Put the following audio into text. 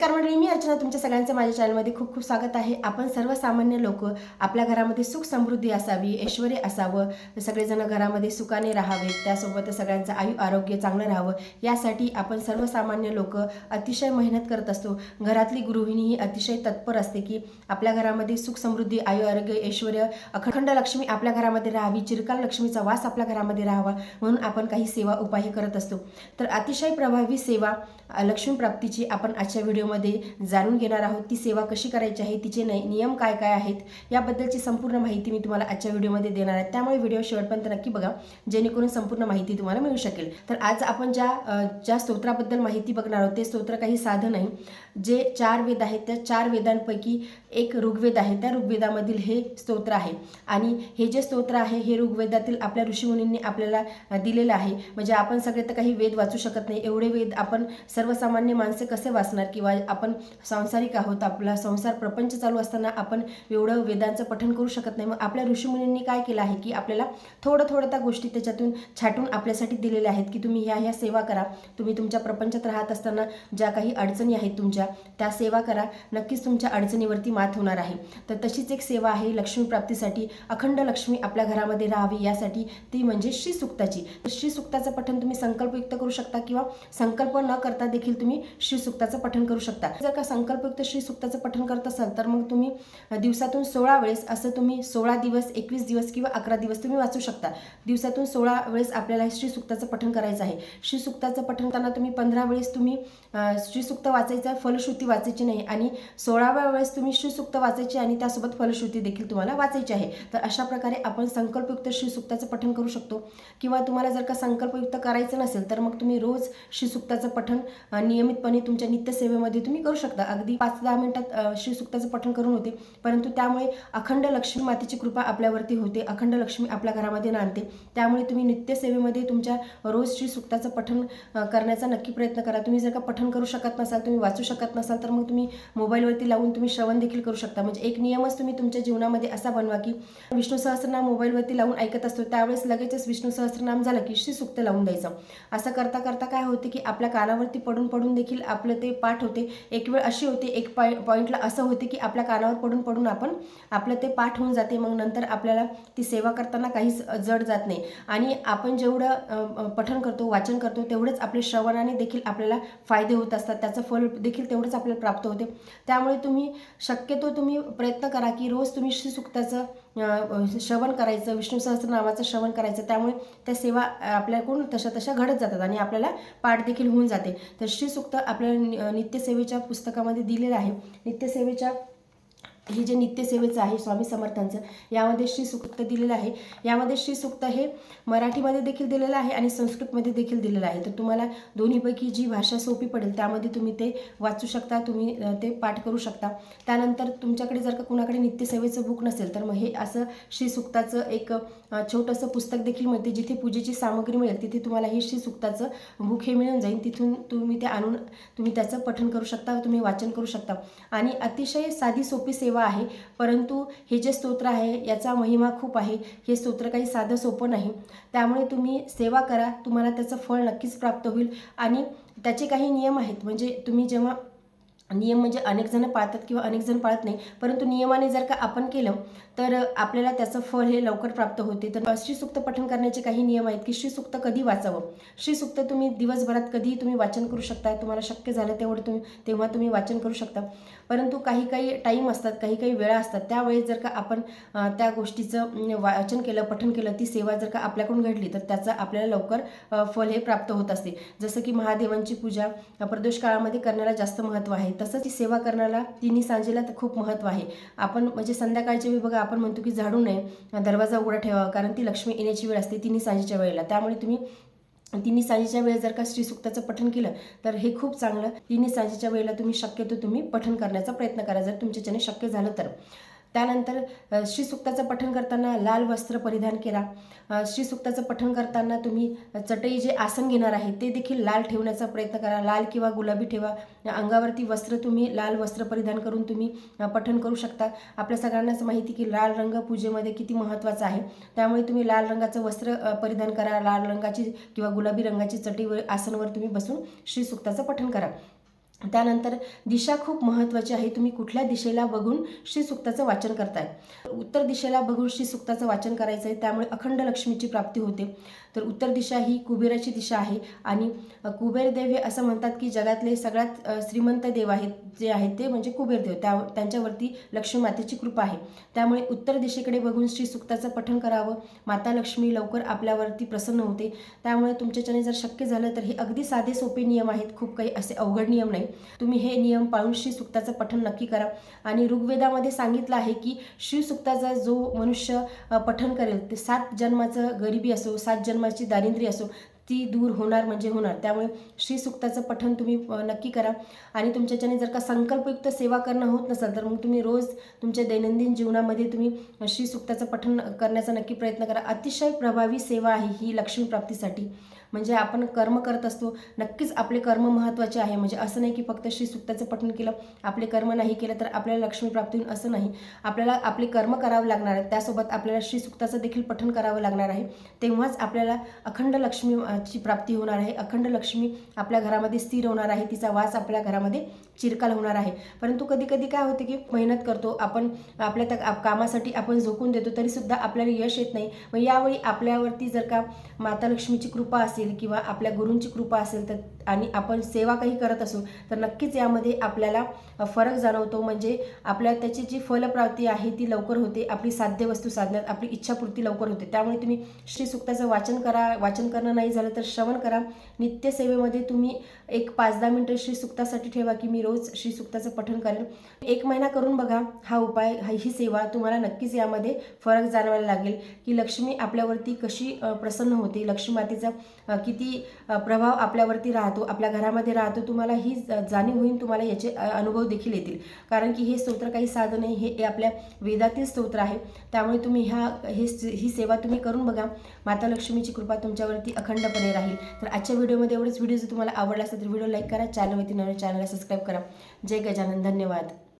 नमस्कार मंडळी मी अर्चना तुमच्या सगळ्यांचं माझ्या चॅनलमध्ये खूप खूप स्वागत आहे. आपण सर्वसामान्य लोक आपल्या घरामध्ये सुख समृद्धी असावी ऐश्वर असावं. सगळेजण घरामध्ये सुखाने राहावेत त्यासोबत सगळ्यांचं आयु आरोग्य चांगलं राहावं. यासाठी आपण सर्वसामान्य लोक अतिशय मेहनत करत असतो. घरातली गृहिणी ही अतिशय तत्पर असते की आपल्या घरामध्ये सुख समृद्धी आयु आरोग्य ऐश्वर अखंड लक्ष्मी आपल्या घरामध्ये राहावी चिरकाल लक्ष्मीचा वास आपल्या घरामध्ये राहावा म्हणून आपण काही सेवा उपाय करत असतो. तर अतिशय प्रभावी सेवा लक्ष्मीप्राप्तीची लक्ष्मी प्राप्तीची आपण आजच्या व्हिडिओ व्हिडिओमध्ये जाणून घेणार आहोत ती सेवा कशी करायची आहे तिचे नियम काय काय आहेत याबद्दलची संपूर्ण माहिती मी तुम्हाला आजच्या व्हिडिओमध्ये देणार आहे. त्यामुळे व्हिडिओ शेवटपर्यंत नक्की बघा जेणेकरून संपूर्ण माहिती तुम्हाला मिळू शकेल. तर आज आपण ज्या ज्या स्तोत्राबद्दल माहिती बघणार आहोत ते स्तोत्र काही साधं नाही. जे चार वेद आहेत त्या चार वेदांपैकी एक ऋग्वेद आहे. त्या ऋग्वेदामधील हे स्तोत्र आहे. आणि हे जे स्तोत्र आहे हे ऋग्वेदातील आपल्या ऋषीमुनींनी आपल्याला दिलेलं आहे. म्हणजे आपण सगळे तर काही वेद वाचू शकत नाही. एवढे वेद आपण सर्वसामान्य माणसे कसे वाचणार? किंवा आपण सांसारिक आहोत आपला संसार प्रपंच चालू असताना आपण एवढं वेदांचं पठण करू शकत नाही. मग आपल्या ऋषीमुनींनी काय केलं आहे की आपल्याला थोडं थोडं त्या गोष्टी त्याच्यातून छाटून आपल्यासाठी दिलेल्या आहेत की तुम्ही ह्या ह्या सेवा करा. तुम्ही तुमच्या प्रपंचात राहत असताना ज्या काही अडचणी आहेत तुमच्या त्या सेवा करा. नक्कीच तुमच्या अडचणीवरती मात होणार आहे. तर तशीच एक सेवा आहे लक्ष्मी प्राप्तीसाठी. अखंड लक्ष्मी आपल्या घरामध्ये राहावी यासाठी ती म्हणजे श्री सुक्ताची. श्री सुक्ताचं पठण तुम्ही संकल्पयुक्त करू शकता किंवा संकल्प न करता देखील तुम्ही श्री सुक्ताचं पठण करू शकता. जर का संकल्पयुक्त श्री सुक्ताचं पठण करत असाल तर मग तुम्ही दिवसातून सोळा वेळेस असं तुम्ही सोळा दिवस एकवीस दिवस किंवा अकरा दिवस तुम्ही वाचू शकता. दिवसातून सोळा वेळेस आपल्याला श्री सुक्ताचं पठण करायचं आहे. श्री सुक्ताचं पठण करताना तुम्ही पंधरा वेळेस तुम्ही श्रीसुक्त श्री सुक्त वाचायचं फलश्रुती वाचायची नाही आणि सोळाव्या वेळेस तुम्ही श्री सुक्त वाचायची आणि त्यासोबत फलश्रुती देखील तुम्हाला वाचायची आहे. तर अशा प्रकारे आपण संकल्पयुक्त श्री सुक्ताचं पठण करू शकतो. किंवा तुम्हाला जर का संकल्पयुक्त करायचं नसेल तर मग तुम्ही रोज श्री सुक्ताचं पठण नियमितपणे तुमच्या नित्यसेवेमध्ये म्हणजे तुम्ही करू शकता. अगदी पाच दहा मिनिटात अं, श्री सुक्ताचं पठण करून होते. परंतु त्यामुळे अखंड लक्ष्मी मातेची कृपा आपल्यावरती होते. अखंड लक्ष्मी आपल्या घरामध्ये नांदते. त्यामुळे तुम्ही नित्यसेवेमध्ये तुमच्या रोज श्री सुक्ताचं पठण करण्याचा नक्की प्रयत्न करा. तुम्ही जर का पठण करू शकत नसाल तुम्ही वाचू शकत नसाल तर मग तुम्ही मोबाईलवरती लावून तुम्ही श्रवण देखील करू शकता. म्हणजे एक नियमच तुम्ही तुमच्या जीवनामध्ये असा बनवा की विष्णू सहस्रनाम मोबाईलवरती लावून ऐकत असतो. त्यावेळेस लगेचच विष्णू सहस्रनाम झालं की श्री सुक्त लावून द्यायचं. असं करता करता काय होते की आपल्या कानावरती पडून पडून देखील आपलं ते पाठ होते. एक वेळ अशी होती एक पॉईंट पॉईंटला असं होते की आपल्या कानावर पडून पडून आपण आपलं ते पाठ होऊन जाते. मग नंतर आपल्याला ती सेवा करताना काहीच जड जात नाही. आणि आपण जेवढं पठन पठण करतो वाचन करतो तेवढंच आपले श्रवणाने देखील आपल्याला फायदे होत असतात. त्याचं फल देखील तेवढंच आपल्याला प्राप्त होते. त्यामुळे तुम्ही शक्यतो तुम्ही प्रयत्न करा की रोज तुम्ही श्री सुक्ताचं श्रवण करायचं विष्णू सहस्त्रनामाचं श्रवण करायचं त्यामुळे त्या सेवा आपल्याकडून तशा तशा घडत जातात आणि आपल्याला पाठ देखील होऊन जाते. तर श्रीसूक्त आपल्या नि- नित्यसेवेच्या पुस्तकामध्ये दिलेलं आहे. नित्यसेवेच्या हे जे नित्यसेवेचं आहे स्वामी समर्थांचं यामध्ये श्री सुक्त दिलेलं आहे. यामध्ये श्री सुक्त हे मराठीमध्ये देखील दिलेलं आहे आणि संस्कृतमध्ये देखील दिलेलं आहे. तर तुम्हाला दोन्हीपैकी जी भाषा सोपी पडेल त्यामध्ये तुम्ही ते वाचू शकता तुम्ही ते पाठ करू शकता. त्यानंतर तुमच्याकडे जर का कुणाकडे नित्यसेवेचं बुक नसेल तर मग हे असं श्री सुक्ताचं एक छोटंसं पुस्तक देखील मिळते जिथे पूजेची सामग्री मिळेल तिथे तुम्हाला हे श्री सुक्ताचं बुक हे मिळून जाईल. तिथून तुम्ही ते आणून तुम्ही त्याचं पठण करू शकता तुम्ही वाचन करू शकता. आणि अतिशय साधी सोपी सेवा आहे. परंतु हे जे स्तोत्र आहे याचा महिमा खूप आहे. हे स्तोत्र काही साधं सोपं नाही. त्यामुळे तुम्ही सेवा करा. तुम्हाला त्याचं फळ नक्कीच प्राप्त होईल. आणि त्याचे काही नियम आहेत. म्हणजे तुम्ही जेव्हा नियम म्हणजे अनेक जण पाळतात किंवा अनेक जण पाळत नाही परंतु नियमाने जर का आपण केलं तर आपल्याला त्याचं फळ हे लवकर प्राप्त होते. तर श्रीसुक्त पठण करण्याचे काही नियम आहेत की श्रीसुक्त कधी वाचावं? श्रीसुक्त तुम्ही दिवसभरात कधीही तुम्ही वाचन करू शकता तुम्हाला शक्य झालं तेवढं तुम्ही तेव्हा तुम्ही वाचन करू शकता. परंतु काही काही टाईम असतात काही काही वेळा असतात त्यावेळेस जर का आपण त्या गोष्टीचं वाचन केलं पठण केलं ती सेवा जर का आपल्याकडून घडली तर त्याचं आपल्याला लवकर फल हे प्राप्त होत असते. जसं की महादेवांची पूजा प्रदोष काळामध्ये करण्याला जास्त महत्त्व आहे. तसंच ती सेवा करण्याला तिन्ही सांजेला तर खूप महत्त्व आहे. आपण म्हणजे संध्याकाळचे वेळी बघा आपण म्हणतो की झाडू नये दरवाजा उघडा ठेवावा कारण ती लक्ष्मी येण्याची वेळ असते तिन्ही सांजेच्या वेळेला. त्यामुळे तुम्ही तिन्ही सांजेच्या वेळेस जर का श्री सुक्ताचं पठण केलं तर हे खूप चांगलं. तिन्ही सांजेच्या वेळेला तुम्ही शक्यतो तुम्ही पठण करण्याचा प्रयत्न करा जर तुमच्याच्याने शक्य झालं तर. त्यानंतर अ, श्री सुक्ताचं पठण करताना लाल वस्त्र परिधान करा अ, श्री सुक्ताचं पठण करताना तुम्ही चटई जे आसन घेणार आहे ते देखील लाल ठेवण्याचा प्रयत्न करा. लाल किंवा गुलाबी ठेवा. अंगावरती वस्त्र तुम्ही लाल वस्त्र परिधान करून तुम्ही पठण करू शकता. आपल्या सगळ्यांनाच माहिती की लाल रंग पूजेमध्ये किती महत्त्वाचा आहे. त्यामुळे तुम्ही लाल रंगाचं वस्त्र परिधान करा. लाल रंगाची किंवा गुलाबी रंगाची चटईवर आसनवर तुम्ही बसून श्री सुक्ताचं पठण करा. त्यानंतर दिशा खूप महत्त्वाची आहे. तुम्ही कुठल्या दिशेला बघून श्री सुक्ताचं वाचन करताय? उत्तर दिशेला बघून श्री सुक्ताचं वाचन करायचं आहे त्यामुळे अखंड लक्ष्मीची प्राप्ती होते. तर उत्तर दिशा ही कुबेराची दिशा आहे आणि कुबेरदेव हे असं म्हणतात की जगातले सगळ्यात श्रीमंत देव आहेत जे आहेत ते म्हणजे कुबेरदेव त्या त्यांच्यावरती लक्ष्मी मातेची कृपा आहे. त्यामुळे उत्तर दिशेकडे बघून श्री सुक्ताचं पठण करावं. माता लक्ष्मी लवकर आपल्यावरती प्रसन्न होते. त्यामुळे तुमच्याच्याने जर शक्य झालं तर हे अगदी साधे सोपे नियम आहेत. खूप काही असे अवघड नियम नाही. तुम्ही हे नियम पाळून श्री सुक्ताचं पठण नक्की करा. आणि ऋग्वेदामध्ये सांगितलं आहे की श्री सुक्ताचा जो मनुष्य पठण करेल ते सात जन्माचं गरिबी असो सात जन्माची दारिद्र्य असो ती दूर होणार म्हणजे होणार. त्यामुळे श्रीसुक्ताचं पठण तुम्ही नक्की करा. आणि तुमच्याच्याने जर का संकल्पयुक्त सेवा करणं होत नसेल तर मग तुम्ही रोज तुमच्या दैनंदिन जीवनामध्ये तुम्ही श्रीसुक्ताचं पठण करण्याचा नक्की प्रयत्न करा. अतिशय प्रभावी सेवा आहे ही लक्ष्मी प्राप्तीसाठी. म्हणजे आपण कर्म करत असतो नक्कीच आपले कर्म महत्त्वाचे आहे. म्हणजे असं नाही की फक्त श्री सुक्ताचं पठण केलं आपले कर्म नाही केलं तर आपल्याला लक्ष्मी प्राप्ती होईल असं नाही. आपल्याला आपले कर्म करावं लागणार आहे त्यासोबत आपल्याला श्री सुक्ताचं देखील पठण करावं लागणार आहे. तेव्हाच आपल्याला अखंड लक्ष्मी घरची ची प्राप्ती होणार आहे. अखंड लक्ष्मी आपल्या घरामध्ये स्थिर होणार आहे. तिचा वास आपल्या घरामध्ये चिरकाल होणार आहे. परंतु कधी कधी काय होते की मेहनत करतो आपण आपल्या त्या कामासाठी आपण झोकून देतो तरीसुद्धा आपल्याला यश येत नाही. मग यावेळी आपल्यावरती जर का माता लक्ष्मीची कृपा असेल किंवा आपल्या गुरूंची कृपा असेल तर आणि आपण सेवा काही करत असू तर नक्कीच यामध्ये आपल्याला फरक जाणवतो. म्हणजे आपल्या त्याची जी फलप्राप्ती आहे ती लवकर होते. आपली साध्य वस्तू साधण्यात आपली इच्छापूर्ती लवकर होते. त्यामुळे तुम्ही श्री सुक्ताचं वाचन करा. वाचन करणं नाही झालं तर श्रवण करा. नित्यसेवेमध्ये तुम्ही एक पाच दहा मिनटं श्री सुक्तासाठी ठेवा की मी रोज श्री सुक्ताचं पठण करेन. एक महिना करून बघा हा उपाय ही सेवा तुम्हाला नक्कीच यामध्ये फरक जाणवायला लागेल की लक्ष्मी आपल्यावरती कशी प्रसन्न होते. लक्ष्मी मातेचा किती प्रभाव आपल्यावरती राहतो आपल्या घरामध्ये राहतो तुम्हाला ही जाणीव होईल तुम्हाला याचे अनुभव देखील येतील. कारण की हे स्तोत्र काही साधं नाही हे हे आपल्या वेदातील स्तोत्र आहे. त्यामुळे तुम्ही ह्या हे ही सेवा तुम्ही करून बघा. माता लक्ष्मीची कृपा तुमच्यावरती अखंड अखंडपणे राहील. तर आजच्या व्हिडिओमध्ये एवढेच. व्हिडिओ जर तुम्हाला आवडला असेल तर व्हिडिओ लाईक करा. चॅनलवरती नवीन चॅनलला सबस्क्राईब करा. जय गजानन. धन्यवाद.